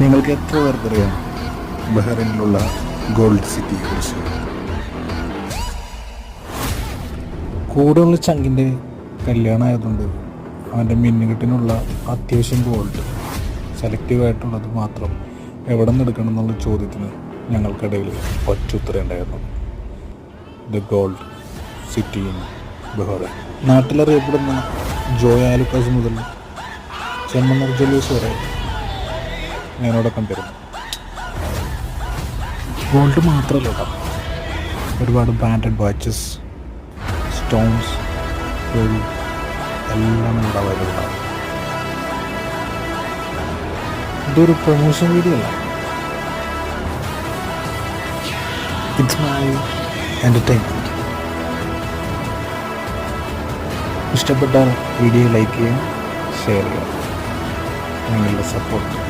നിങ്ങൾക്ക് എത്ര പേർക്കറിയാം? ബഹ്റൈനിലുള്ള ഗോൾഡ് സിറ്റിയെ കുറിച്ച്. കൂടെയുള്ള ചങ്കിന്റെ കല്യാണം ആയതുകൊണ്ട് അവന്റെ മിന്നുകെട്ടിനുള്ള അത്യാവശ്യം ഗോൾഡ് സെലക്റ്റീവ് ആയിട്ടുള്ളത് മാത്രം എവിടെ നിന്ന് എടുക്കണം എന്നുള്ള ചോദ്യത്തിന് ഞങ്ങൾക്കിടയിൽ ഉണ്ടായിരുന്നു. The gold city in Bahrain നാട്ടിലറിയപ്പെടുന്ന Joyalukkas മുതൽ ചെമ്മണ്ണൂർ ജലൂസ് വരെ ഞാനവിടെ കണ്ടിരുന്നു ഗോൾഡ് മാത്രമല്ല കേട്ടോ. ഒരുപാട് ബ്രാൻഡഡ് വാച്ചസ് സ്റ്റോൺസ് എല്ലാം ഇവിടെ അവൈലബിൾ ആണ്. ഇതൊരു പ്രൊമോഷൻ വീഡിയോ അല്ല. ഇറ്റ്സ് മൈ എന്റർടൈൻമെന്റ് ഇഷ്ടപ്പെട്ട വീഡിയോ ലൈക്ക് ചെയ്യുക ഷെയർ ചെയ്യുക നിങ്ങളുടെ സപ്പോർട്ട്